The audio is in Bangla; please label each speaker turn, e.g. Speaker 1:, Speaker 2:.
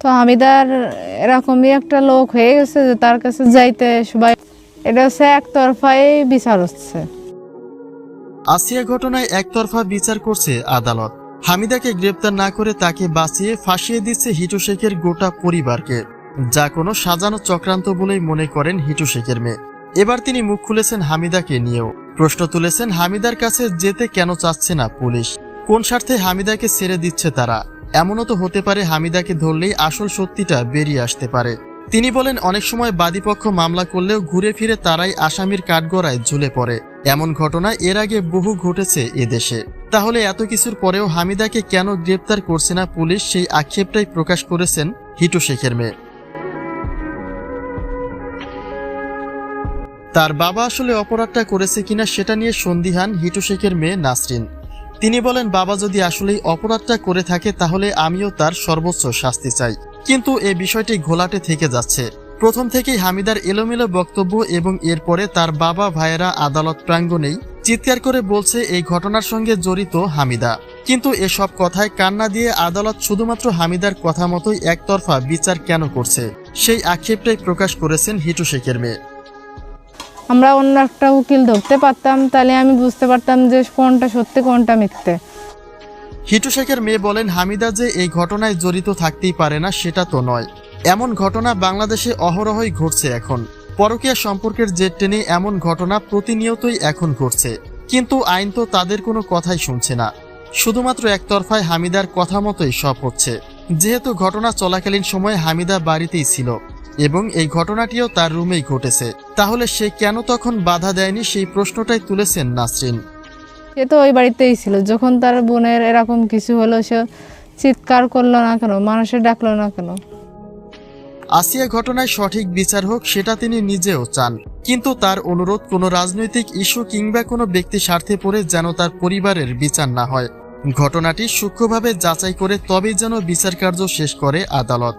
Speaker 1: তো হামিদার এরকমই একটা লোক হয়ে গেছে যে তার কাছে যাইতে সবাই এটা হচ্ছে একতরফাই বিচার হচ্ছে।
Speaker 2: আসিয়া ঘটনায় একতরফা বিচার করছে আদালত। হামিদাকে গ্রেপ্তার না করে তাকে বাঁচিয়ে ফাঁসিয়ে দিচ্ছে হিটু শেখের গোটা পরিবারকে। যা কোনো সাজানো চক্রান্ত বলেই মনে করেন হিটু শেখের মেয়ে। এবার তিনি মুখ খুলেছেন হামিদাকে নিয়েও। প্রশ্ন তুলেছেন হামিদার কাছে যেতে কেন চাচ্ছে না পুলিশ? কোন স্বার্থে হামিদাকে ছেড়ে দিচ্ছে তারা? এমনও তো হতে পারে হামিদাকে ধরলেই আসল সত্যিটা বেরিয়ে আসতে পারে। তিনি বলেন, অনেক সময় বাদীপক্ষ মামলা করলেও ঘুরে ফিরে তারাই আসামির কাঠগড়ায় ঝুলে পড়ে। এমন ঘটনা এর আগে বহু ঘটেছে এদেশে তাহলে এত কিছুর পরেও হামিদাকে কেন গ্রেপ্তার করছে না পুলিশ সেই আক্ষেপটাই প্রকাশ করেছেন হিটু শেখের মেয়ে। তার বাবা আসলে অপরাধটা করেছে কিনা সেটা নিয়ে সন্দিহান হিটু শেখের মেয়ে নাসরিন। তিনি বলেন, বাবা যদি আসলেই অপরাধটা করে থাকে, তাহলে আমিও তার সর্বোচ্চ শাস্তি চাই। কিন্তু এ বিষয়টি ঘোলাটে থেকে যাচ্ছে। প্রথম থেকেই হামিদার এলোমেলো বক্তব্য এবং এরপরে তার বাবা ভাইয়েরা আদালত প্রাঙ্গণেই চিৎকার করে বলছে, এই ঘটনার সঙ্গে জড়িত হামিদা। কিন্তু এসব কথায় কান্না দিয়ে আদালত শুধুমাত্র হামিদার কথা মতোই একতরফা বিচার কেন করছে, সেই আক্ষেপটাই প্রকাশ করেছেন হিটু শেখের মেয়ে।
Speaker 1: আমরা অন্য একটা উকিল ধরতে পারতাম, তাহলে আমি বুঝতে পারতাম যে কোনটা সত্যি, কোনটা মিথ্যে।
Speaker 2: হিটু শেখের মেয়ে বলেন, হামিদা যে এই ঘটনায় জড়িত থাকতেই পারে না, সেটা তো নয়। এমন ঘটনা বাংলাদেশে অহরহই ঘটছে এখন। পরকীয়া সম্পর্কের জেট টেনে এমন ঘটনা প্রতিনিয়তই এখন ঘটছে। কিন্তু আইন তো তাদের কোনো কথাই শুনছে না। শুধুমাত্র একতরফায় হামিদার কথা মতোই সব হচ্ছে। যেহেতু ঘটনা চলাকালীন সময়ে হামিদা বাড়িতেই ছিল। এবং এই ঘটনাটিও তার রুমেই ঘটেছে। তাহলে সে কেন তখন বাধা দেয়নি সেই প্রশ্নটাই তুলেছেন নাসরিন।
Speaker 1: সে তো ওই বাড়িতেই ছিল। যখন তার বোনের এরকম কিছু হলো সে চিৎকার করল না কেন? মানুষের ডাকলো না কেন?
Speaker 2: আসিয়া ঘটনায় সঠিক বিচার হোক সেটা তিনি নিজেও চান। কিন্তু তার অনুরোধ কোনো রাজনৈতিক ইস্যু কিংবা কোনো ব্যক্তি স্বার্থে পড়ে যেন তার পরিবারের বিচার না হয়। ঘটনাটি সূক্ষ্মভাবে যাচাই করে তবেই যেন বিচার কার্য শেষ করে আদালত।